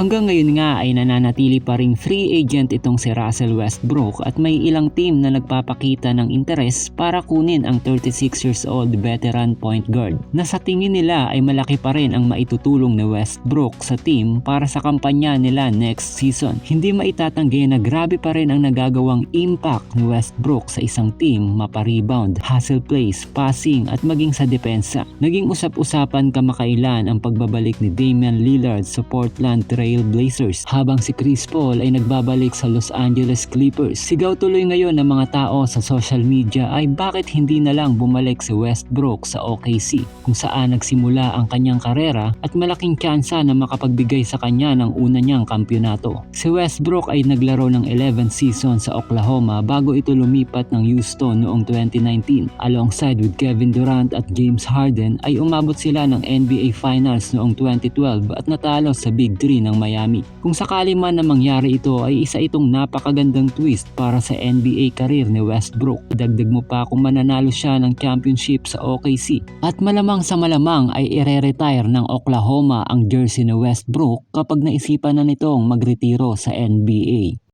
Hanggang ngayon nga ay nananatili pa ring free agent itong si Russell Westbrook at may ilang team na nagpapakita ng interes para kunin ang 36 years old veteran point guard na sa tingin nila ay malaki pa rin ang maitutulong ni Westbrook sa team para sa kampanya nila next season. Hindi maitatanggi na grabe pa rin ang nagagawang impact ni Westbrook sa isang team mapa-rebound, hustle plays, passing at maging sa depensa. Naging usap-usapan kamakailan ang pagbabalik ni Damian Lillard sa Portland Trail Blazers habang si Chris Paul ay nagbabalik sa Los Angeles Clippers. Sigaw tuloy ngayon ng mga tao sa social media ay bakit hindi na lang bumalik si Westbrook sa OKC kung saan nagsimula ang kanyang karera at malaking tsansa na makapagbigay sa kanya ng una niyang kampyonato. Si Westbrook ay naglaro ng 11 season sa Oklahoma bago ito lumipat ng Houston noong 2019. Alongside with Kevin Durant at James Harden ay umabot sila ng NBA Finals noong 2012 at natalo sa Big 3 ng Miami. Kung sakali man na mangyari ito ay isa itong napakagandang twist para sa NBA career ni Westbrook. Dagdag mo pa kung mananalo siya ng championship sa OKC. At malamang sa malamang ay ire-retire ng Oklahoma ang jersey ni Westbrook kapag naisipan na nitong magretiro sa NBA.